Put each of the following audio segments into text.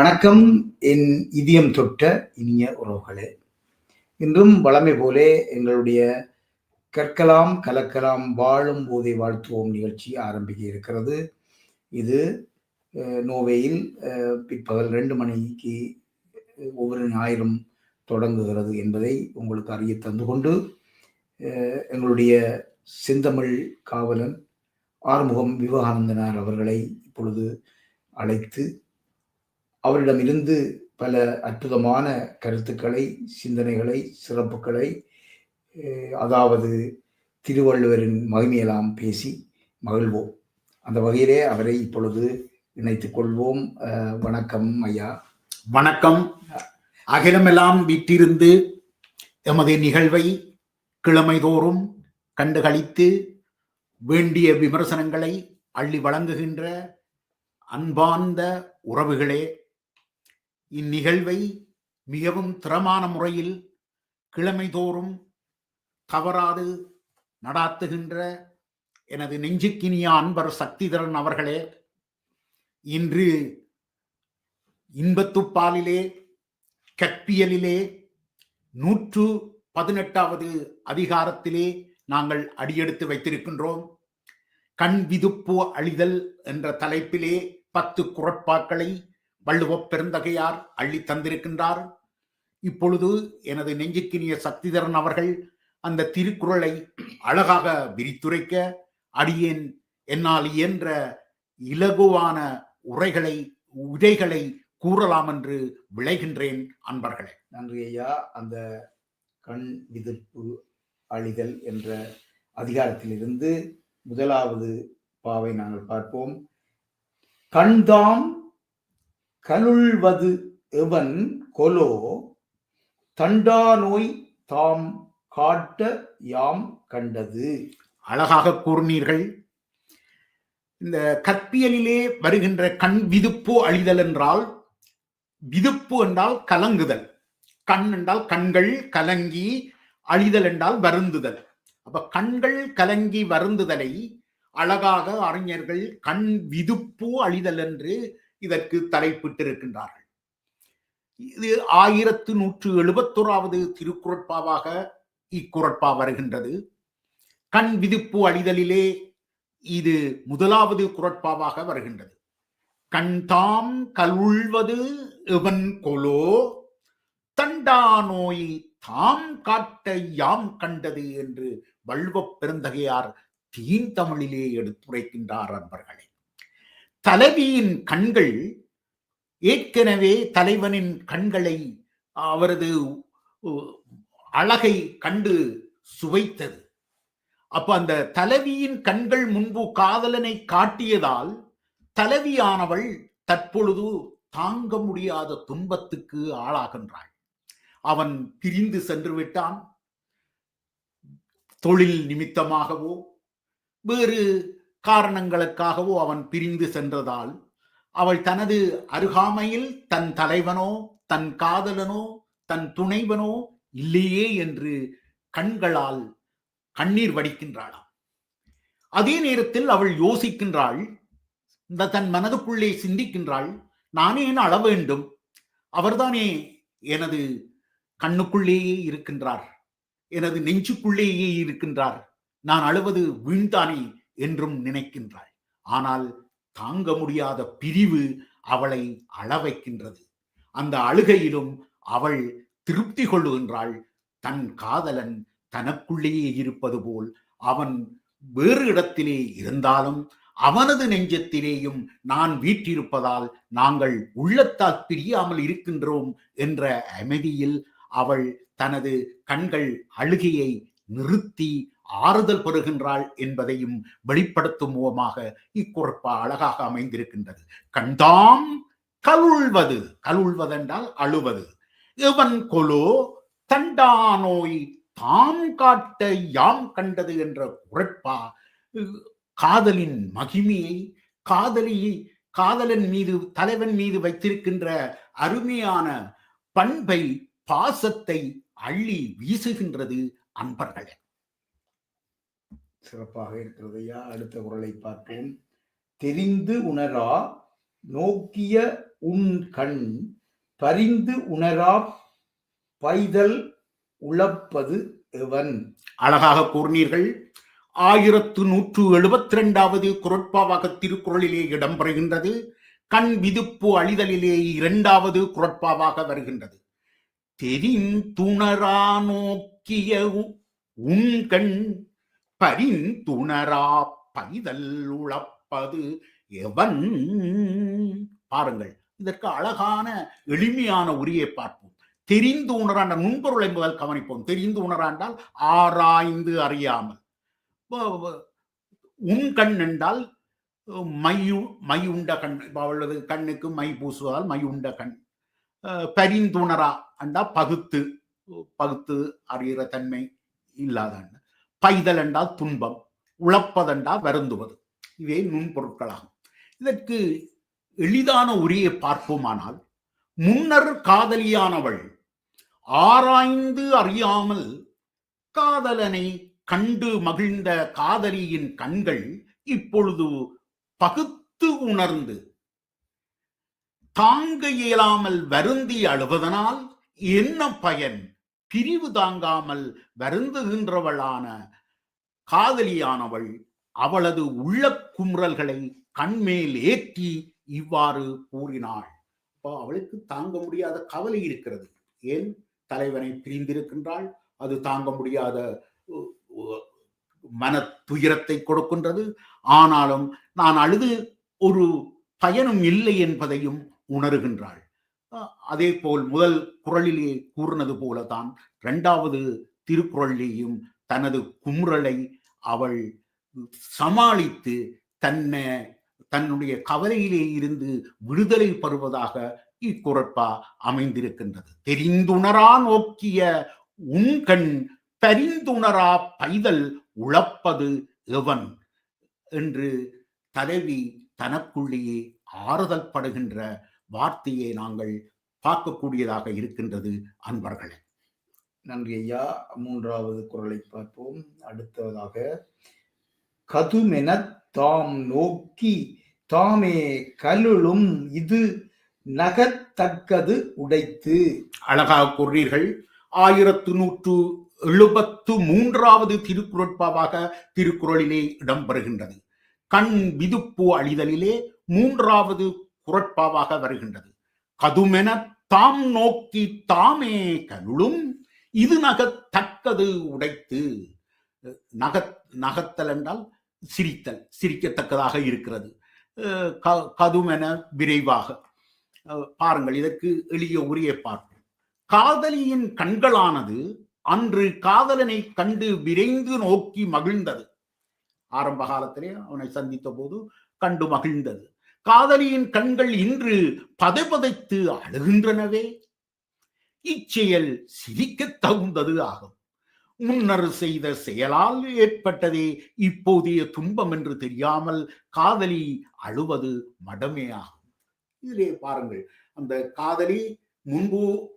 வணக்கம். என் இதயம் தொட்ட இனிய உறவுகளே இன்றும் வளமை போலே எங்களுடைய கற்கலாம் கலக்கலாம் வாழும் போதை வாழ்த்துவோம் நிகழ்ச்சி ஆரம்பிக்க இருக்கிறது. இது நோவேயில் பிற்பகல் ரெண்டு மணிக்கு ஒவ்வொரு ஞாயிறும் தொடங்குகிறது என்பதை உங்களுக்கு அறிய தந்து கொண்டு எங்களுடைய செந்தமிழ் காவலன் ஆறுமுகம் விவேகானந்தனார் அவர்களை இப்பொழுது அழைத்து அவரிடமிருந்து பல அற்புதமான கருத்துக்களை சிந்தனைகளை சிறப்புகளை அதாவது திருவள்ளுவரின் மகிமையெல்லாம் பேசி மகிழ்வோம். அந்த வகையிலே அவரை இப்பொழுது இணைத்துக் கொள்வோம். வணக்கம் ஐயா. வணக்கம். அகிலமெல்லாம் வீட்டிருந்து எமது நிகழ்வை கிழமைதோறும் கண்டுகளித்து வேண்டிய விமர்சனங்களை அள்ளி வழங்குகின்ற அன்பார்ந்த உறவுகளே இந்நிகழ்வை மிகவும் திறமான முறையில் கிழமைதோறும் தவறாது நடாத்துகின்ற எனது நெஞ்சுக்கினிய அன்பர் சக்திதரன் அவர்களே இன்று இன்பத்துப்பாலிலே கற்பியலிலே நூற்று பதினெட்டாவது அதிகாரத்திலே நாங்கள் அடியெடுத்து வைத்திருக்கின்றோம். கண் விதுப்பு அழிதல் என்ற தலைப்பிலே பத்து குரட்பாக்களை வள்ளுவப் பெருந்தகையார் அள்ளி தந்திருக்கின்றார். இப்பொழுது எனது நெஞ்சுக்கினிய சக்திதரன் அவர்கள் அந்த திருக்குறளை அழகாக விரித்துரைக்க அடியேன் என்னால் இயன்ற இலகுவான உரைகளை உரைகளை கூறலாம் என்று விளைகின்றேன் அன்பர்களே. நன்றி ஐயா. அந்த கண் விதிர்ப்பு அழிதல் என்ற அதிகாரத்திலிருந்து முதலாவது பாவை நாங்கள் பார்ப்போம். கண்தாம் கனுள்வது எவன் கொலோ? தண்டா நோய் தாம் காட்ட யாம் கண்டது. அழகாக கூறினீர்கள். இந்த கற்பியலிலே வருகின்ற கண் விதுப்பு அழிதல் என்றால் விதுப்பு என்றால் கலங்குதல். கண் என்றால் கண்கள் கலங்கி அழிதல் என்றால் வருந்துதல். அப்ப கண்கள் கலங்கி வருந்துதலை அழகாக அறிஞர்கள் கண் விதுப்பு அழிதல் என்று இதற்கு தலைப்பிட்டிருக்கின்றார்கள் இது ஆயிரத்து நூற்று எழுபத்தோராவது திருக்குறட்பாவாக இக்குறட்பா வருகின்றது. கண் விதிப்பு அழிதலிலே இது முதலாவது குரட்பாவாக வருகின்றது. கண்தாம் கல்வுள்வது கலுள்வது எவன் கொலோ? தண்டா நோய் தாம் காட்ட யாம் கண்டது என்று வள்ளுவப் பெருந்தகையார் தீந்தமிழிலே எடுத்துரைக்கின்றார் அன்பர்களே. தலைவியின் கண்கள் ஏற்கனவே தலைவனின் கண்களை அவரது அழகை கண்டு சுவைத்தது. அப்ப அந்த தலைவியின் கண்கள் முன்பு காதலனை காட்டியதால் தலைவியானவள் தற்பொழுது தாங்க முடியாத துன்பத்துக்கு ஆளாகின்றாள். அவன் பிரிந்து சென்று விட்டான். தொழில் நிமித்தமாகவோ வேறு காரணங்களுக்காகவோ அவன் பிரிந்து சென்றதால் அவள் தனது அருகாமையில் தன் தலைவனோ தன் காதலனோ தன் துணைவனோ இல்லையே என்று கண்களால் கண்ணீர் வடிக்கின்றாளாம். அதே நேரத்தில் அவள் யோசிக்கின்றாள் இந்த தன் மனதுக்குள்ளே சிந்திக்கின்றாள் நானே என அழ வேண்டும்? அவர்தானே எனது கண்ணுக்குள்ளேயே இருக்கின்றார் எனது நெஞ்சுக்குள்ளேயே இருக்கின்றார் நான் அழுவது வீண்தானே? என்றும் நினைக்கின்றாள். ஆனால் தாங்க முடியாத பிரிவு அவளை அளவைக்கின்றது. அந்த அழுகையிலும் அவள் திருப்தி கொள்ளுகின்றாள். தன் காதலன் தனக்குள்ளேயே இருப்பது போல் அவன் வேறு இடத்திலே இருந்தாலும் அவனது நெஞ்சத்திலேயும் நான் வீற்றிருப்பதால் நாங்கள் உள்ளத்தால் பிரியாமல் இருக்கின்றோம் என்ற அமைதியில் அவள் தனது கண்கள் அழுகையை நிறுத்தி ஆறுதல் பெறுகின்றாள் என்பதையும் வெளிப்படுத்தும் முகமாக இக்குறப்பா அழகாக அமைந்திருக்கின்றது. கண்டாம் கலுள்வது கலுள்வதென்றால் அழுவது. இவன் கொலோ தண்டா நோய் தாம் காட்ட யாம் கண்டது என்ற குரட்பா காதலின் மகிமையை காதலியை காதலன் மீது தலைவன் மீது வைத்திருக்கின்ற அருமையான பண்பை பாசத்தை அள்ளி வீசுகின்றது அன்பர்களே. சிறப்பாக இருக்கிறது ஐயா அடுத்த குரலை பார்ப்போம். தெரிந்து உணரா நோக்கிய உன் கண் பரிந்து உணரா பைதல் உழப்பது எவன்? அழகாக கூறினீர்கள். ஆயிரத்து நூற்று எழுபத்தி ரெண்டாவது குரட்பாவாக திருக்குறளிலே இடம்பெறுகின்றது. கண் விதுப்பு அழிதலிலே இரண்டாவது குரட்பாவாக வருகின்றது. தெரிந்துணரா நோக்கிய உ- உன் கண் பரிந்துணரா பைதல் உழப்பது எவன்? பாருங்கள் இதற்கு அழகான எளிமையான உரியை பார்ப்போம். தெரிந்து உணராண்ட நுண்பொருளை முதல் கவனிப்போம். தெரிந்து உணராண்டால் ஆராய்ந்து அறியாமல். உன் கண் என்றால் மையு மையுண்ட கண். அவளது கண்ணுக்கு மை பூசுவதால் மையுண்ட கண். பரிந்துணரா அண்டா பகுத்து பகுத்து அறிகிற தன்மை இல்லாத பைதல் என்றால் துன்பம் உழப்பதென்றால் வருந்துவது. இவை நுண்பொருட்களாகும். இதற்கு எளிதான உரியை பார்ப்போமானால் முன்னர் காதலியானவள் ஆராய்ந்து அறியாமல் காதலனை கண்டு மகிழ்ந்த காதலியின் கண்கள் இப்பொழுது பகுத்து உணர்ந்து தாங்க இயலாமல் வருந்தி அழுவதனால் என்ன பயன்? பிரிவு தாங்காமல் வருந்துகின்றவளான காதலியானவள் அவளது உள்ள குமுறல்களை கண்மேல் ஏற்றி இவ்வாறு கூறினாள். இப்போ அவளுக்கு தாங்க முடியாத கவலை இருக்கிறது. ஏன்? தலைவனை பிரிந்திருக்கின்றாள். அது தாங்க முடியாத மன துயரத்தை கொடுக்கின்றது. ஆனாலும் நான் அழுது ஒரு பயனும் இல்லை என்பதையும் உணர்கின்றாள். அதே போல் முதல் குரலிலே கூறினது போலதான் இரண்டாவது திருக்குறளிலேயும் தனது குமுறலை அவள் சமாளித்து தன்னை தன்னுடைய கவலையிலே இருந்து விடுதலை பெறுவதாக இக்குறப்பா அமைந்திருக்கின்றது. தெரிந்துணரா நோக்கிய உண்கண் பரிந்துணரா பைதல் உழப்பது எவன்? என்று தலைவி தனக்குள்ளேயே ஆறுதல் படுகின்ற வார்த்தையை நாங்கள் பார்க்கக்கூடியதாக இருக்கின்றது அன்பர்களே. நன்றி ஐயா. மூன்றாவது குரலை பார்ப்போம். அடுத்ததாக கதுமெனத் தாம் நோக்கி தாமே கலுளும் இது நகத்தக்கது உடைத்து. அழகாக கூறுறீர்கள் ஆயிரத்து நூற்று எழுபத்து மூன்றாவது திருக்குறட்பாவாக திருக்குறளிலே இடம்பெறுகின்றது. கண் விதுப்பு அழிதலிலே மூன்றாவது குரட்பாவாக வருகின்றது. கதுமென தாம் நோக்கி தாமே கருளும் இது நகத்தக்கது உடைத்து நக நகத்தல் என்றால் சிரித்தல் சிரிக்கத்தக்கதாக இருக்கிறது. அஹ் க- கதுமென விரைவாக. அஹ் பாருங்கள் இதற்கு எளிய உரிய பார்ப்போம். காதலியின் கண்களானது அன்று காதலனை கண்டு விரைந்து நோக்கி மகிழ்ந்தது. ஆரம்ப காலத்திலே அவனை சந்தித்த போது கண்டு மகிழ்ந்தது. காதலியின் கண்கள் இன்று பதைபதைத்து அழுகின்றனவே. இச்செயல் சிரிக்கத் தகுந்தது ஆகும். முன்னர் செய்த செயலால் ஏற்பட்டதே இப்போதைய துன்பம் என்று தெரியாமல் காதலி அழுவது மடமே ஆகும். இதிலே பாருங்கள் அந்த காதலி முன்பு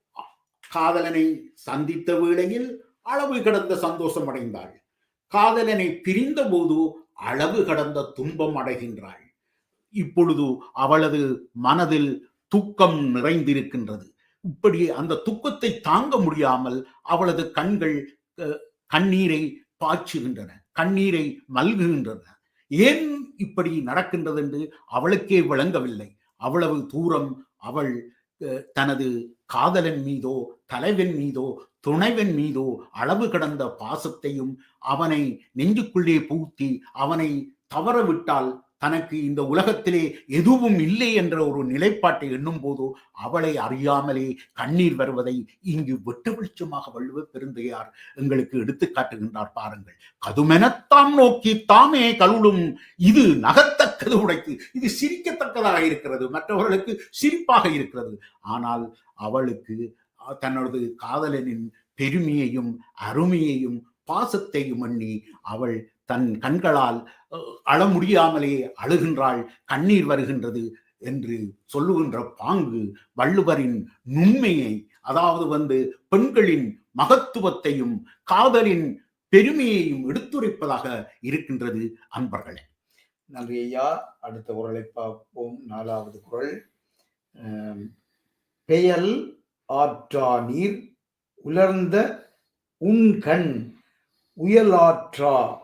காதலனை சந்தித்த வேளையில் அளவு கடந்த சந்தோஷம் அடைந்தாள். காதலனை பிரிந்த போது அளவு கடந்த துன்பம் அடைகின்றாள். இப்பொழுது அவளது மனதில் துக்கம் நிறைந்திருக்கின்றது. இப்படி அந்த துக்கத்தை தாங்க முடியாமல் அவளது கண்கள் கண்ணீரை பாய்ச்சுகின்றன கண்ணீரை மல்குகின்றன. ஏன் இப்படி நடக்கின்றது என்று அவளுக்கே விளங்கவில்லை. அவ்வளவு தூரம் அவள் தனது காதலன் மீதோ தலைவன் மீதோ துணைவன் மீதோ அளவு கடந்த பாசத்தையும் அவனை நெஞ்சுக்குள்ளே பூத்தி அவனை தவற விட்டால் தனக்கு இந்த உலகத்திலே எதுவும் இல்லை என்ற ஒரு நிலைப்பாட்டை எண்ணும் போது அவளை அறியாமலே கண்ணீர் வருவதை இங்கு வெட்ட வெளிச்சமாக வள்ளுவ பெருந்தையார் எங்களுக்கு எடுத்து காட்டுகின்றார் பாருங்கள். கதுமெனத்தாம் நோக்கி தாமே கருளும் இது நகத்தக்கது உடைத்து இது சிரிக்கத்தக்கதாக இருக்கிறது மற்றவர்களுக்கு சிரிப்பாக இருக்கிறது. ஆனால் அவளுக்கு தன்னோடது காதலனின் பெருமையையும் அருமையையும் பாசத்தையும் எண்ணி அவள் தன் கண்களால் அழ முடியாமலே அழுகின்றாள் கண்ணீர் வருகின்றது என்று சொல்லுகின்ற பாங்கு வள்ளுவரின் நுண்மையை அதாவது வந்து பெண்களின் மகத்துவத்தையும் காதலின் பெருமையையும் எடுத்துரைப்பதாக இருக்கின்றது அன்பர்களே. நன்றி ஐயா. அடுத்த குரலை பார்ப்போம். நாலாவது குரல். பெயல் ஆற்றா நீர் உலர்ந்த உன் கண் உயலாற்றா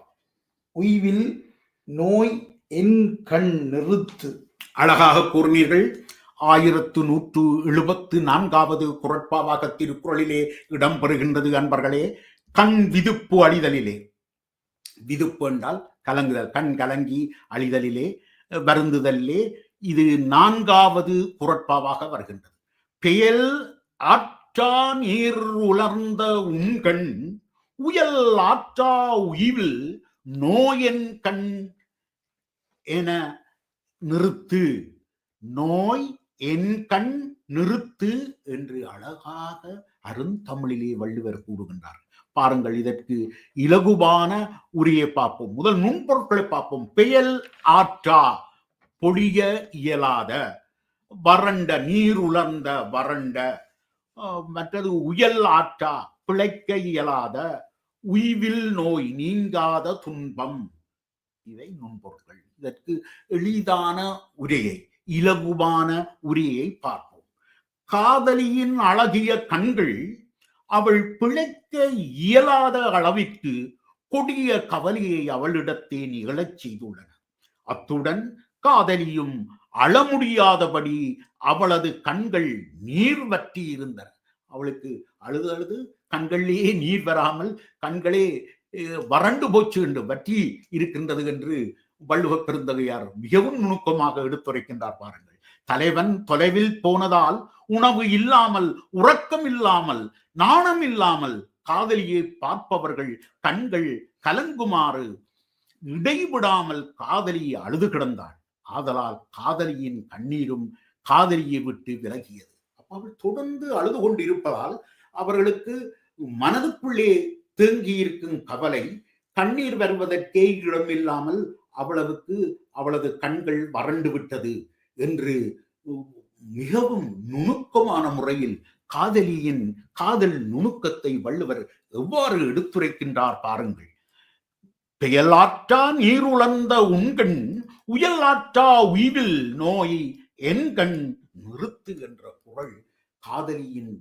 உய்வில் நோய் என் கண் நிறுத்து. அழகாக கூறினீர்கள். ஆயிரத்து நூற்று எழுபத்து நான்காவது குரட்பாவாக திருக்குறளிலே இடம்பெறுகின்றது அன்பர்களே. கண் விதுப்பு அழிதலிலே. விதுப்பு என்றால் கலங்குதல். கண் கலங்கி அழிதலிலே வருந்துதலிலே இது நான்காவது குரட்பாவாக வருகின்றது. பெயல் ஆற்றா நீர் உலர்ந்த உண்கண் உயல் ஆற்றா உயில் நோயன் கண் என நிறுத்து. நோய் என் கண் நிறுத்து என்று அழகாக அருந்தமிழிலே வள்ளுவர் கூறுகின்றார். பாருங்கள் இதற்கு இலகுவான உரியை பார்ப்போம். முதல் நுண்பொருட்களை பார்ப்போம். பெயல் ஆற்றா பொழிய இயலாத வறண்ட நீர் உலர்ந்த வறண்ட மற்றது உயல் ஆற்றா பிழைக்க இயலாத உய்வில் நோய் நீங்காத துன்பம். இவை நுண்பொருட்கள் இதற்கு எளிதான உரையை இலகுவான உரையை பார்ப்போம். காதலியின் அழகிய கண்கள் அவள் பிழைக்க இயலாத அளவிற்கு கொடிய கவலையை அவளிடத்தே நிகழச் செய்துள்ளன. அத்துடன் காதலியும் அழ முடியாதபடி அவளது கண்கள் நீர் வற்றி இருந்தன அவளுக்கு அழுது அழுது கண்களிலேயே நீர் வராமல் கண்களே வறண்டு போச்சு என்று வற்றி இருக்கின்றது என்று வள்ளுவ பெருந்தகையார் மிகவும் நுணுக்கமாக எடுத்துரைக்கின்றார் பாருங்கள். தலைவன் தொலைவில் போனதால் உணவு இல்லாமல் உறக்கம் இல்லாமல் நாணம் இல்லாமல் காதலியை பார்ப்பவர்கள் கண்கள் கலங்குமாறு இடைவிடாமல் காதலி அழுது கிடந்தாள். ஆதலால் காதலியின் கண்ணீரும் காதலியை விட்டு விலகியது. அப்ப அவள் தொடர்ந்து அழுது கொண்டிருப்பதால் அவர்களுக்கு மனதுக்குள்ளே தேங்கி இருக்கும் கவலை கண்ணீர் வருவதற்கே இடமில்லாமல் அவ்வளவுக்கு அவளது கண்கள் வறண்டு விட்டது என்று மிகவும் நுணுக்கமான முறையில் காதலியின் காதல் நுணுக்கத்தை வள்ளுவர் எவ்வாறு எடுத்துரைக்கின்றார் பாருங்கள். பெயலாற்றா நீருளந்த உண்கண் உயலாற்றா உய்வில் நோய் என் கண் நிறுத்து என்ற குரல் காதலியின்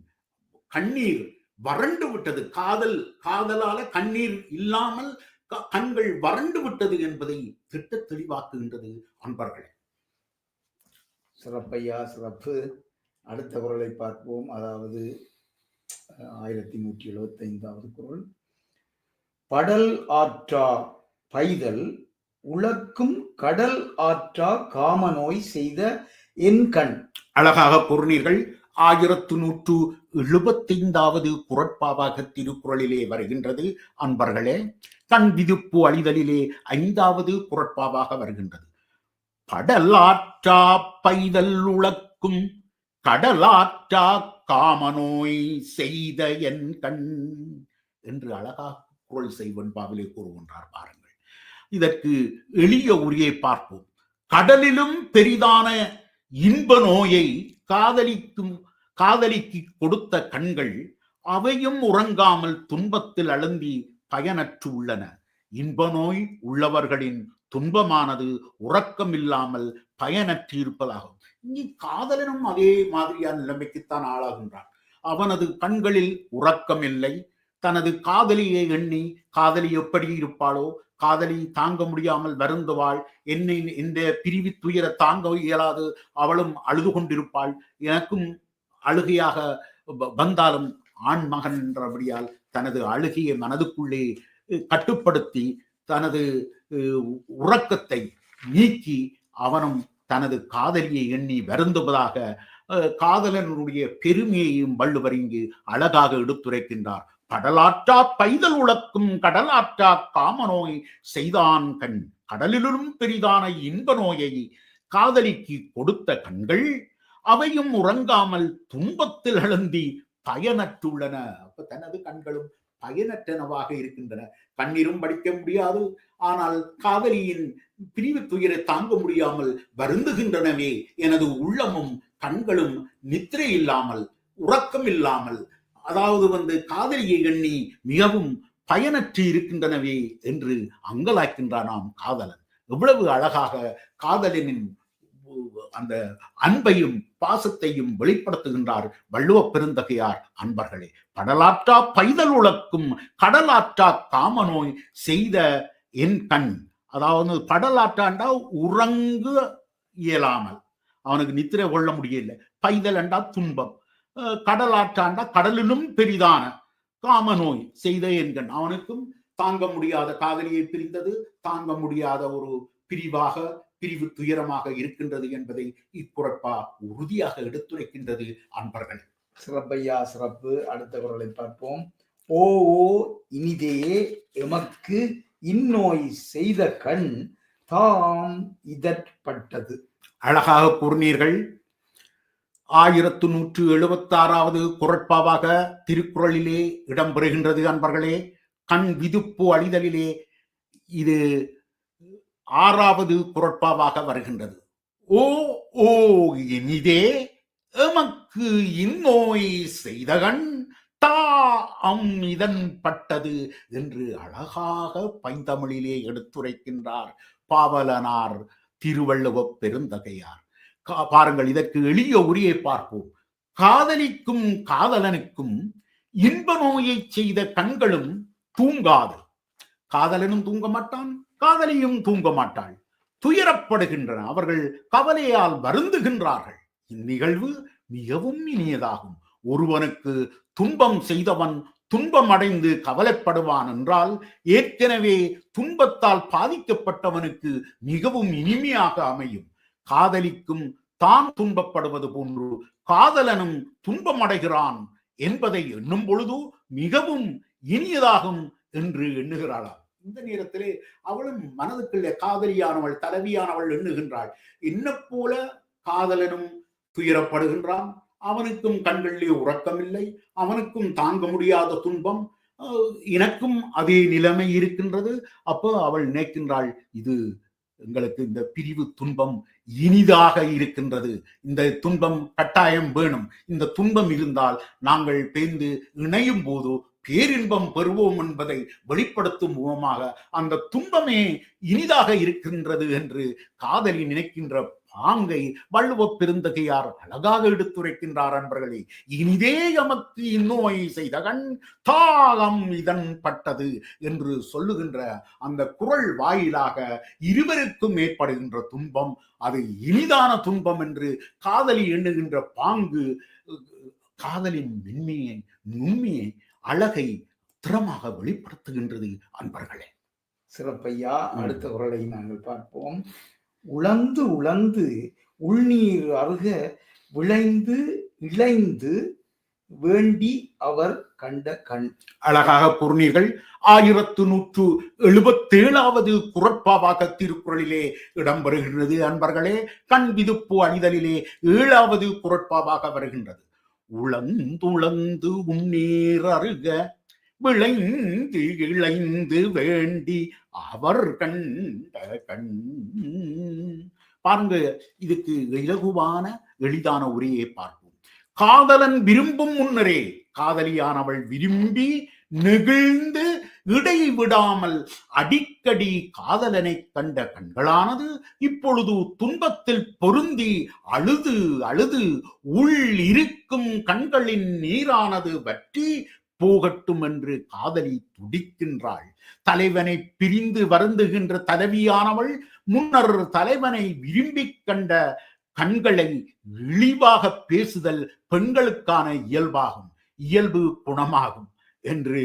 கண்ணீர் வறண்டு விட்டது. காதல் காதலால கண்ணீர் இல்லாமல் கண்கள் வறண்டு விட்டது என்பதை திட்ட தெளிவாக்குகின்றது அன்பர்களே. சிறப்பையா சிறப்பு. அடுத்த குரலை பார்ப்போம். அதாவது ஆயிரத்தி நூற்றி எழுபத்தி ஐந்தாவது குரல். படல் ஆற்றா பைதல் உலக்கும் கடல் ஆற்றா காமநோய் செய்த என் கண். அழகாக கூறினீர்கள். ஆயிரத்து நூற்று எழுபத்தைந்தாவது குரட்பாவாக திருக்குறளிலே வருகின்றது. அன்பர்களே கண் விதிப்பு அழிதலிலே ஐந்தாவது குரட்பாவாக வருகின்றது. படலாற்றா பைதல் உழக்கும் கடலாற்றா காமநோய் செய்த என் கண் என்று அழகாக குரல் செய்வன் பாவிலே கூறுகின்றார் பாருங்கள். இதற்கு எளிய உரியை பார்ப்போம். கடலிலும் பெரிதான இன்ப நோயை காதலிக்கும் காதலிக்கு கொடுத்த கண்கள் அவையும் உறங்காமல் துன்பத்தில் அழுந்தி பயனற்று உள்ளன. இன்ப நோய் உள்ளவர்களின் துன்பமானது உறக்கம் இல்லாமல் பயனற்று இருப்பதாகும். இங்கே காதலனும் அதே மாதிரியான நிலைமைக்குத்தான் ஆளாகின்றான். அவனது கண்களில் உறக்கம் இல்லை. தனது காதலியை எண்ணி காதலி எப்படி இருப்பாளோ காதலி தாங்க முடியாமல் வருந்துவாள். என்னை இந்த பிரிவி துயர தாங்க இயலாது. அவளும் அழுது கொண்டிருப்பாள். எனக்கும் அழுகையாக வ- வந்தாலும் ஆண் மகன் என்றபடியால் தனது அழுகிய மனதுக்குள்ளே கட்டுப்படுத்தி தனது உறக்கத்தை நீக்கி அவனும் தனது காதலியை எண்ணி வருந்துவதாக காதலனுடைய பெருமையையும் வள்ளுவர் இங்கு அழகாக எடுத்துரைக்கின்றார். கடலாற்றா பைதல் உழக்கும் கடலாற்றா காமநோய் செய்தான் கண் கடலிலும் பெரிதான இன்ப நோயை காதலிக்கு கொடுத்த கண்கள் அவையும் உறங்காமல் துன்பத்தில் அழுந்தி பயனற்றுள்ளன. அப்ப தனது கண்களும் பயனற்றனவாக இருக்கின்றன. கண்ணீரும் படிக்க முடியாது. ஆனால் காதலியின் பிரிவு துயரை தாங்க முடியாமல் வருந்துகின்றனவே. எனது உள்ளமும் கண்களும் நித்திரை இல்லாமல் உறக்கம் இல்லாமல் அதாவது வந்து காதலியை எண்ணி மிகவும் பயனற்று இருக்கின்றனவே என்று அங்கலாய்க்கின்றானாம் காதலன். எவ்வளவு அழகாக காதலனின் அந்த அன்பையும் பாசத்தையும் வெளிப்படுத்துகின்றார் வள்ளுவ பெருந்தகையார். அன்பர்களே கடலாற்றா பைதல் உழக்கும் கடலாற்றா காமநோய் செய்த என் கண். அதாவது கடலாற்றாண்டா உறங்க இயலாமல். அவனுக்கு நித்திரை கொள்ள முடியல பைதல் அண்டா துன்பம். கடலாற்றாண்டா கடலிலும் பெரிதான காமநோய் செய்த என்கண் அவனுக்கும் தாங்க முடியாத காதலியை பிரிந்தது தாங்க முடியாத ஒரு பிரிவாக பிரிவு துயரமாக இருக்கின்றது என்பதை இக்குறப்பா உறுதியாக எடுத்துரைக்கின்றது அன்பர்கள். சிறப்பையா சிறப்பு. அடுத்த குரலை பார்ப்போம். ஓ ஓ இனிதே எமக்கு இந்நோய் செய்த கண் தாம் இதற்பட்டது. அழகாக கூறினீர்கள். ஆயிரத்து நூற்று எழுபத்தாறாவது குரட்பாவாக திருக்குறளிலே இடம்பெறுகின்றது அன்பர்களே. கண் விதுப்பு அழிதலிலே இது ஆறாவது குரட்பாவாக வருகின்றது. ஓ ஓ இனிதே எமக்கு இந்நோய் செய்தகன் தா அம் இதன் பட்டது என்று அழகாக பைந்தமிழிலே எடுத்துரைக்கின்றார் பாவலனார் திருவள்ளுவப் பெருந்தகையார். கா- பாருங்கள் இதற்கு எளிய உரியை பார்ப்போம். காதலிக்கும் காதலனுக்கும் இன்ப நோயை செய்த கண்களும் தூங்காது. காதலனும் தூங்க மாட்டான். காதலியும் தூங்க மாட்டாள் துயரப்படுகின்றன. அவர்கள் கவலையால் வருந்துகின்றார்கள். இந்நிகழ்வு மிகவும் இனியதாகும். ஒருவனுக்கு துன்பம் செய்தவன் துன்பம் அடைந்து கவலைப்படுவான் என்றால் ஏற்கனவே துன்பத்தால் பாதிக்கப்பட்டவனுக்கு மிகவும் இனிமையாக அமையும். காதலிக்கும் தான் துன்பப்படுவது போன்று காதலனும் துன்பமடைகிறான் என்பதை எண்ணும் பொழுது மிகவும் இனியதாகும் என்று எண்ணுகிறாளாம். இந்த நேரத்திலே அவளும் மனதுக்குள்ளே காதலியானவள் தலைவியானவள் எண்ணுகின்றாள். என்ன போல காதலனும் துயரப்படுகின்றான். அவனுக்கும் கண்களிலே உறக்கமில்லை. அவனுக்கும் தாங்க முடியாத துன்பம். எனக்கும் அதே நிலைமை இருக்கின்றது. அப்போ அவள் நினைக்கின்றாள் இது எங்களுக்கு இந்த பிரிவு துன்பம் இனிதாக இருக்கின்றது. இந்த துன்பம் கட்டாயம் வேணும். இந்த துன்பம் இருந்தால் நாங்கள் பேர்ந்து இணையும் போது பேரின்பம் பெறுவோம் என்பதை வெளிப்படுத்தும் முகமாக அந்த துன்பமே இனிதாக இருக்கின்றது என்று காதலி நினைக்கின்ற பாங்கை வள்ளுவ பெருந்தகையார் அழகாக எடுத்துரைக்கின்றார் அன்பர்களே இனிதே எமக்கு இந்நோய் செய்த கண் தாகம் இதன் பட்டது என்று சொல்லுகின்ற அந்த குரல் வாயிலாக இருவருக்கும் ஏற்படுகின்ற துன்பம் அது இனிதான துன்பம் என்று காதலி எண்ணுகின்ற பாங்கு காதலின் மென்மையை நுண்மையை அழகை திறமாக வெளிப்படுத்துகின்றது அன்பர்களே. சிறப்பையா. அடுத்த குரலை நாங்கள் பார்ப்போம். உழந்து உழந்து உள்நீர் அருக விளைந்து இளைந்து வேண்டி அவர் கண்ட கண். அழகாக கூறினீர்கள். ஆயிரத்து நூற்று எழுபத்தேழாவது குரட்பாவாக திருக்குறளிலே இடம்பெறுகின்றது அன்பர்களே. கண் விதுப்பு அணிதலிலே ஏழாவது குரட்பாவாக வருகின்றது. உளந்துளந்து உண்ணீர் அருக விளைந்து இளைந்து வேண்டி அவர் கண்ட கண். பாருங்க இதுக்கு இலகுவான எளிதான உரையை பார்ப்போம். காதலன் விரும்பும் முன்னரே காதலியானவள் விரும்பி நெகிழ்ந்து இடைவிடாமல் அடிக்கடி காதலனை கண்ட கண்களானது இப்பொழுது துன்பத்தில் பொருந்தி அழுது அழுது உள் இருக்கும் கண்களின் நீரானது வற்றி போகட்டும் என்று காதலி துடிக்கின்றாள். தலைவனை பிரிந்து வருந்துகின்ற தலைவியானவள் முன்னர் தலைவனை விரும்பிக் கண்ட கண்களை இழிவாக பேசுதல் பெண்களுக்கான இயல்பாகும். இயல்பு குணமாகும் என்று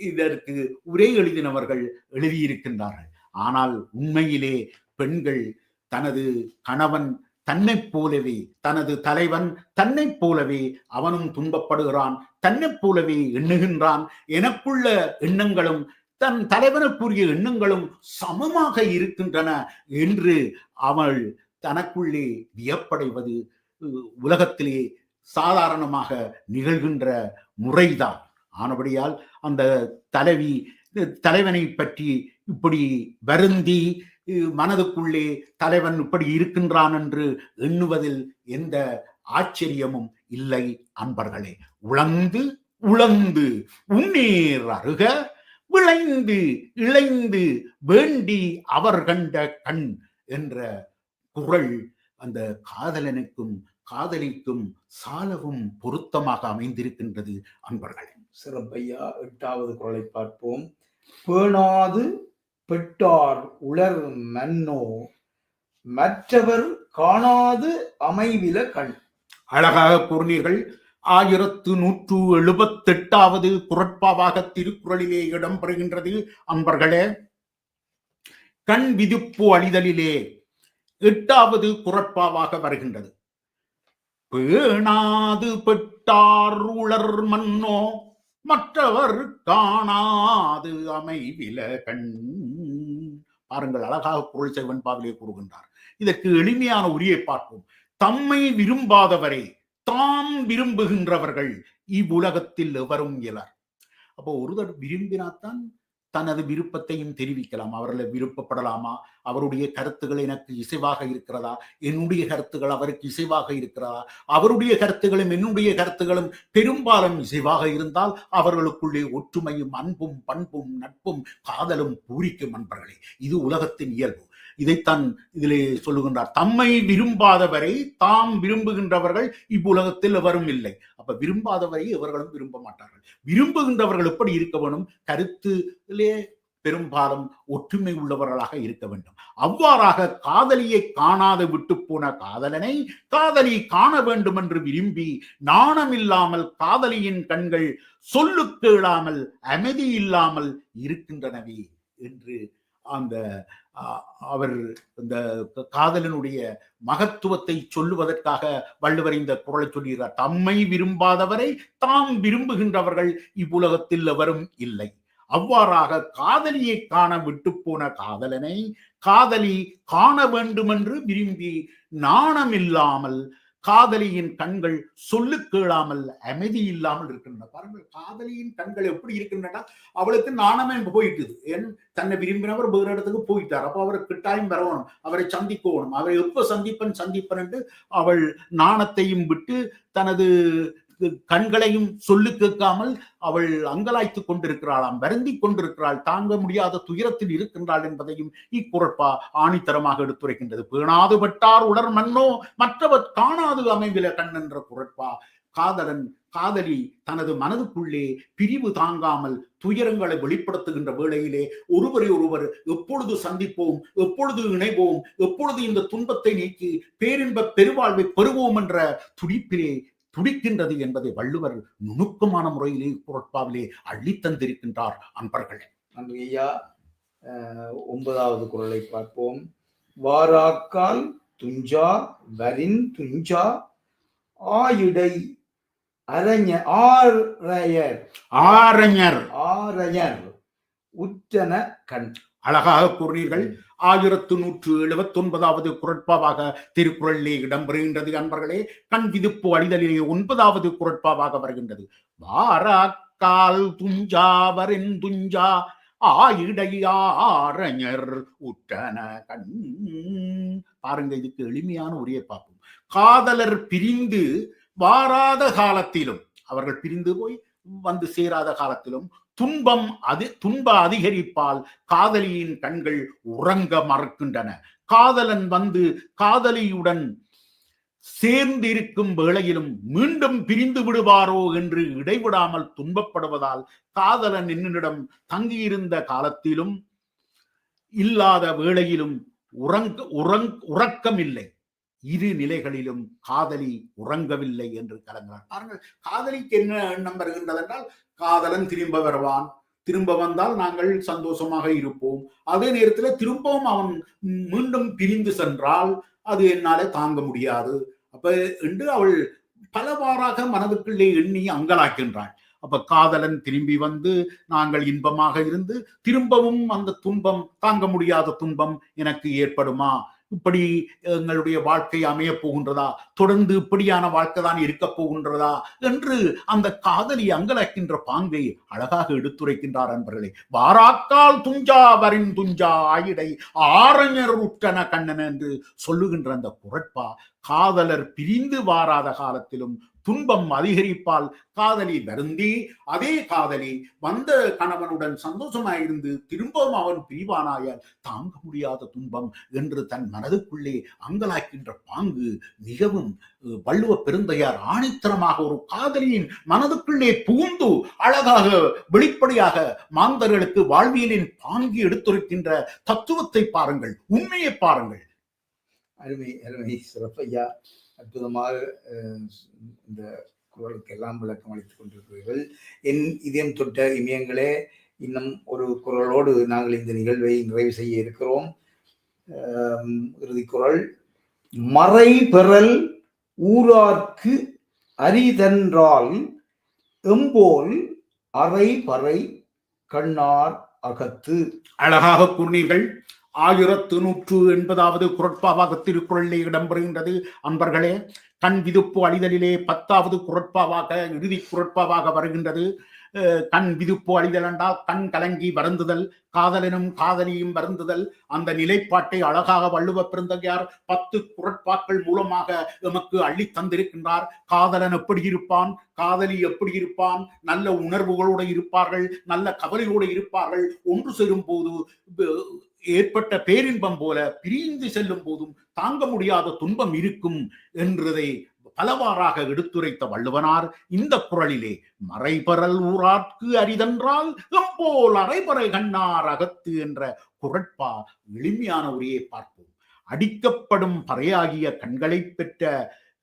இதற்கு உரை எழுதினவர்கள் எழுதியிருக்கின்றார்கள். ஆனால் உண்மையிலே பெண்கள் தனது கணவன் தன்னைப் போலவே தனது தலைவன் தன்னைப் போலவே அவனும் துன்பப்படுகிறான் தன்னைப் போலவே எண்ணுகின்றான். எனக்குள்ள எண்ணங்களும் தன் தலைவனுக்குரிய எண்ணங்களும் சமமாக இருக்கின்றன என்று அவள் தனக்குள்ளே வியப்படைவது உ- உலகத்திலே சாதாரணமாக நிகழ்கின்ற முறைதான். ஆனபடியால் அந்த தலைவி தலைவனை பற்றி இப்படி வருந்தி மனதுக்குள்ளே தலைவன் இப்படி இருக்கின்றான் என்று எண்ணுவதில் எந்த ஆச்சரியமும் இல்லை அன்பர்களே. உழந்து உழந்து உன்னேர் அருக விளைந்து இளைந்து வேண்டி அவர் கண்ட கண் என்ற குரல் அந்த காதலனுக்கும் காதலிக்கும் சாலவும் பொருத்தமாக அமைந்திருக்கின்றது அன்பர்களே. சிறப்பையா? எட்டாவது குரலை பார்ப்போம். பேணாது பெட்டார் உலர் மன்னோ மற்றவர் காணாது அமைவில கண். அழகாக கூறினீர்கள். ஆயிரத்து நூற்று எழுபத்தெட்டாவது குரட்பாவாக திருக்குறளிலே இடம்பெறுகின்றது. அன்பர்களே கண் விதிப்பு அழிதலிலே எட்டாவது குரட்பாவாக வருகின்றது. பேணாது பெட்டார் உளர் மன்னோ மற்றவர் காணாது அமைவில கண் பாருங்கள் அழகாக குரல் செல்வன் பாவிலே கூறுகின்றார். இதற்கு எளிமையான உரியை பார்ப்போம். தம்மை விரும்பாதவரை தாம் விரும்புகின்றவர்கள் இவ்வுலகத்தில் எவரும் இயலார் அப்போ ஒருவர் விரும்பினாத்தான் தனது விருப்பத்தையும் தெரிவிக்கலாம். அவர்களை விருப்பப்படலாமா? அவருடைய கருத்துகள் எனக்கு இசைவாக இருக்கிறதா? என்னுடைய கருத்துகள் அவருக்கு இசைவாக இருக்கிறதா? அவருடைய கருத்துகளும் என்னுடைய கருத்துகளும் பெரும்பாலும் இசைவாக இருந்தால் அவர்களுக்குள்ளே ஒற்றுமையும் அன்பும் பண்பும் நட்பும் காதலும் பூரிக்கும் நண்பர்களே இது உலகத்தின் இயல்பு. இதைத்தான் இதிலே சொல்லுகின்றார். தம்மை விரும்பாதவரை தாம் விரும்புகின்றவர்கள் இவ்வுலகத்தில் எவரும் இல்லை. அப்ப விரும்பாதவரை இவர்களும் விரும்ப மாட்டார்கள். விரும்புகின்றவர்கள் எப்படி இருக்க வேணும்? கருத்திலே பெரும்பாலும் ஒற்றுமை உள்ளவர்களாக இருக்க வேண்டும். அவ்வாறாக காதலியை காணாது விட்டு போன காதலனை காதலி காண வேண்டும் என்று விரும்பி நாணமில்லாமல் காதலியின் கண்கள் சொல்லு கேளாமல் அமைதி இல்லாமல் இருக்கின்றனவே என்று அந்த அவர் இந்த காதலனுடைய மகத்துவத்தை சொல்லுவதற்காக வள்ளுவர் இந்த குரலை சொல்கிறார் தம்மை விரும்பாதவரை தாம் விரும்புகின்றவர்கள் இவ்வுலகத்தில் எவரும் இல்லை. அவ்வாறாக காதலியை காண விட்டு போன காதலனை காதலி காண வேண்டுமென்று விரும்பி நாணமில்லாமல் காதலியின் கண்கள் சொல்லு கேளாமல் அமைதி இல்லாமல் இருக்கின்றன. பாருங்கள் காதலியின் கண்கள் எப்படி இருக்கின்றன? அவளுக்கு நாணமே போயிட்டுது. ஏன் தன்னை விரும்பினவர் வேறு இடத்துக்கு போயிட்டார். அப்போ அவர் கிட்டாயும் வரணும். அவரை சந்திக்கணும். அவரை எப்போ சந்திப்பன் சந்திப்பன் என்று அவள் நாணத்தையும் விட்டு தனது கண்களையும் சொல்லு கேட்காமல் அவள் அங்கலாய்த்து கொண்டிருக்கிறாளாம். வருந்தி கொண்டிருக்கிறாள். தாங்க முடியாத துயரத்தில் இருக்கின்றாள் என்பதையும் இக்குறப்பா ஆணித்தரமாக எடுத்துரைக்கின்றது. பேணாது பட்டார் உடர் மன்னோ மற்றவர் காணாது அமைவில கண் என்ற குரட்பா காதலன் காதலி தனது மனதுக்குள்ளே பிரிவு தாங்காமல் துயரங்களை வெளிப்படுத்துகின்ற வேளையிலே ஒருவரை ஒருவர் எப்பொழுது சந்திப்போம் எப்பொழுது இணைவோம் எப்பொழுது இந்த துன்பத்தை நீக்கி பேரின்ப பெருவாழ்வை பெறுவோம் என்ற துடிப்பிலே துடிக்கின்றது என்பதை வள்ளுவர் நுணுக்கமான முறையிலே குரட்பாவிலே அள்ளித்தந்திருக்கின்றார் அன்பர்களே. நன்றி ஐயா. ஒன்பதாவது குரலை பார்ப்போம். வாராக்கால் துஞ்சா வரின் துஞ்சா ஆயுடை அரஞ ஆரையர். ஆரஞர். ஆரையர். உற்றன கண். அழகாக கூறினீர்கள். ஆயிரத்து நூற்று எழுபத்தி ஒன்பதாவது குரட்பாவாக திருக்குறளிலே இடம்பெறுகின்றது அன்பர்களே. கண் விதிப்பு அழிதலிலே ஒன்பதாவது குரட்பாவாக வருகின்றது. வாராக்கால் துஞ்சாவரின் துஞ்சா ஆயிடையாரஞர் உற்றன கண். பாருங்க இதுக்கு எளிமையான உரையை பார்ப்போம். காதலர் பிரிந்து வாராத காலத்திலும் அவர்கள் பிரிந்து போய் வந்து சேராத காலத்திலும் துன்பம் அது துன்ப அதிகரிப்பால் காதலியின் கண்கள் உறங்க மறுக்கின்றன. காதலன் வந்து காதலியுடன் சேர்ந்திருக்கும் வேளையிலும் மீண்டும் பிரிந்து விடுவாரோ என்று இடைவிடாமல் துன்பப்படுவதால் காதலன் என்னிடம் தங்கியிருந்த காலத்திலும் இல்லாத வேளையிலும் உறங்க உறங் உறக்கம் இல்லை இரு நிலைகளிலும் காதலி உறங்கவில்லை என்று கலங்கிறார் பாருங்கள் காதலிக்கு என்ன எண்ணம் வருகின்றது என்றால் காதலன் திரும்ப வருவான். திரும்ப வந்தால் நாங்கள் சந்தோஷமாக இருப்போம். அதே நேரத்தில் திரும்பவும் அவன் மீண்டும் பிரிந்து சென்றால் அது என்னாலே தாங்க முடியாது. அப்ப என்று அவள் பலவாறாக மனதுக்குள்ளே எண்ணி அங்கலாக்கின்றாள். அப்ப காதலன் திரும்பி வந்து நாங்கள் இன்பமாக இருந்து திரும்பவும் அந்த துன்பம் தாங்க முடியாத துன்பம் எனக்கு ஏற்படுமா? இப்படி எங்களுடைய வாழ்க்கை அமைய போகின்றதா? தொடர்ந்து இப்படியான வாழ்க்கை தான் இருக்க போகின்றதா? என்று அந்த காதலி அங்கலக்கின்ற பாங்கை அழகாக எடுத்துரைக்கின்றார் அன்பர்களே. வாராக்கால் துஞ்சா வரின் துஞ்சா ஆயிடை ஆரஞர் உற்றன கண்ணன் என்று சொல்லுகின்ற அந்த குரட்பா காதலர் பிரிந்து வாராத காலத்திலும் துன்பம் அதிகரிப்பால் காதலி வருந்தி. அதே காதலி வந்த கணவனுடன் சந்தோஷமாயிருந்து திரும்பவும் அவன் பிரிவானாயால் தாங்க முடியாத துன்பம் என்று தன் மனதுக்குள்ளே அங்கலாக்கின்ற பாங்கு மிகவும் வள்ளுவ பெருந்தையார் ஆணித்தரமாக ஒரு காதலியின் மனதுக்குள்ளே புகுந்து அழகாக வெளிப்படையாக மாந்தர்களுக்கு வாழ்வியலின் பாங்கி எடுத்துரைக்கின்ற தத்துவத்தை பாருங்கள். உண்மையை பாருங்கள். அருமை அருமை சிறப்பையா அற்புதமாக இந்த குரலுக்கெல்லாம் விளக்கம் அளித்துக் கொண்டிருக்கிறீர்கள். என் இதயம் தொட்ட இமயங்களே இன்னும் ஒரு குரலோடு நாங்கள் இந்த நிகழ்வை நிறைவு செய்ய இருக்கிறோம். இறுதி குரல். மறை பெறல் ஊரார்க்கு அரிதென்றால் எம்போல் அறை பறை கண்ணார் அகத்து. அழகாக கூறினீர்கள். ஆயிரத்து நூற்று எண்பதாவது குரட்பாவாக திருக்குறளிலே இடம்பெறுகின்றது. அன்பர்களே கண் விதுப்பு அழிதலிலே பத்தாவது குரட்பாவாக இறுதி குரட்பாவாக வருகின்றது. அஹ், கண் விதுப்பு அழிதல் என்றால் கண் கலங்கி வருந்துதல் காதலனும் காதலியும் வருந்துதல். அந்த நிலைப்பாட்டை அழகாக வள்ளுவ பிறந்தகையார் பத்து குரட்பாக்கள் மூலமாக எமக்கு அள்ளி தந்திருக்கின்றார். காதலன் எப்படி இருப்பான்? காதலி எப்படி இருப்பான்? நல்ல உணர்வுகளோடு இருப்பார்கள் நல்ல கவலையோடு இருப்பார்கள். ஒன்று சேரும் போது ஏற்பட்ட பேரின்பம் போல பிரிந்து செல்லும் போதும் தாங்க முடியாத துன்பம் இருக்கும் என்றதை பலவாறாக எடுத்துரைத்த வள்ளுவனார் இந்த குரலிலே மறைபரல் ஊராட்கு அரிதென்றால் எம்போல் அரைபறை கண்ணார் அகத்து என்ற குரட்பா எளிமையான உரையை பார்ப்போம். அடிக்கப்படும் பறையாகிய கண்களை பெற்ற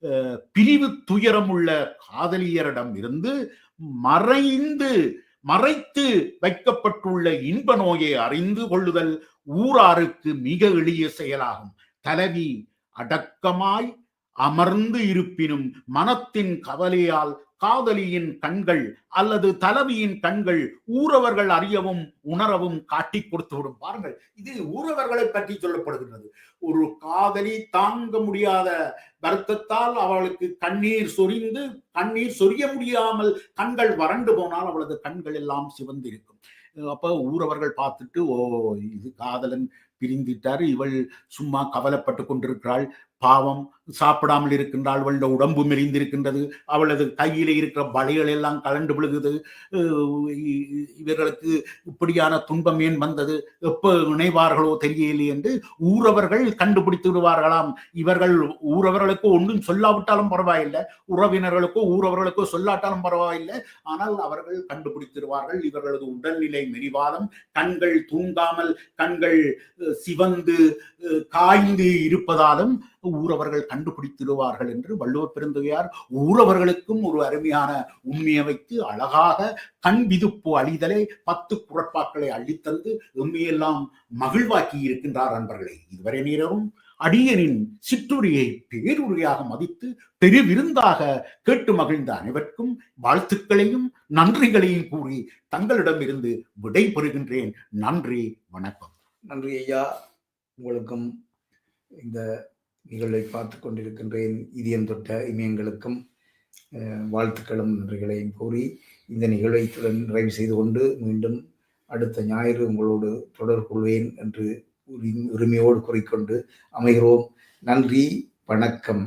அஹ், பிரிவு துயரமுள்ள காதலியரிடம் இருந்து மறைந்து மறைத்து வைக்கப்பட்டுள்ள இன்ப நோயை அறிந்து கொள்ளுதல் ஊராருக்கு மிக எளிய செயலாகும். தலைவி அடக்கமாய் அமர்ந்து இருப்பினும் மனத்தின் கவலையால் காதலியின் கண்கள் அல்லது தலைவியின் கண்கள் ஊரவர்கள் அறியவும் உணரவும் காட்டிக் கொடுத்து விடும். பாருங்கள் இது ஊரவர்களை பற்றி சொல்லப்படுகின்றது. ஒரு காதலி தாங்க முடியாத வருத்தத்தால் அவளுக்கு கண்ணீர் சொரிந்து கண்ணீர் சொரிய முடியாமல் கண்கள் வறண்டு போனால் அவளது கண்கள் எல்லாம் சிவந்திருக்கும். அப்ப ஊரவர்கள் பார்த்துட்டு ஓ இது காதலன் பிரிந்திட்டார். இவள் சும்மா கவலைப்பட்டு கொண்டிருக்கிறாள். பாவம் சாப்பிடாமல் இருக்கின்றாள் அவளோட உடம்பு மெலிந்திருக்கின்றது அவளது கையிலே இருக்கிற வளைகள் எல்லாம் கலண்டு விழுகுது. இவர்களுக்கு இப்படியான துன்பம் ஏன் வந்தது? எப்போ இணைவார்களோ தெரியலையே என்று ஊரவர்கள் கண்டுபிடித்து விடுவார்களாம். இவர்கள் ஊரவர்களுக்கோ ஒன்றும் சொல்லாவிட்டாலும் பரவாயில்லை. உறவினர்களுக்கோ ஊரவர்களுக்கோ சொல்லாட்டாலும் பரவாயில்லை. ஆனால் அவர்கள் கண்டுபிடித்திருவார்கள். இவர்களது உடல்நிலை மெரிவாதம் கண்கள் தூங்காமல் கண்கள் சிவந்து காய்ந்து இருப்பதாலும் ஊரவர்கள் கண்டுபிடித்திடுவார்கள் என்று வள்ளுவர் பெருந்தகையார் ஊரவர்களுக்கும் ஒரு அருமையான உண்மையை வைத்து அழகாக கண் விதுப்பு அழிதலை பத்து குரட்பாக்களை அள்ளித்தந்து எம்மையெல்லாம் மகிழ்வாக்கி இருக்கின்றார் அன்பர்களே. இதுவரை நேரமும் அடியனின் சிற்றுரையை பேருரையாக மதித்து பெருவிருந்தாக கேட்டு மகிழ்ந்த அனைவருக்கும் வாழ்த்துக்களையும் நன்றிகளையும் கூறி தங்களிடமிருந்து விடை பெறுகின்றேன். நன்றி வணக்கம். நன்றி ஐயா. உங்களுக்கும் இந்த நிகழ்வை பார்த்து கொண்டிருக்கின்றேன் இதயம் தொட்ட இமயங்களுக்கும் வாழ்த்துக்களும் நன்றிகளையும் கூறி இந்த நிகழ்வை நிறைவு செய்து கொண்டு மீண்டும் அடுத்த ஞாயிறு உங்களோடு தொடர்பு கொள்வேன் என்று உரிமையோடு கூறிக்கொண்டு அமைகிறோம். நன்றி வணக்கம்.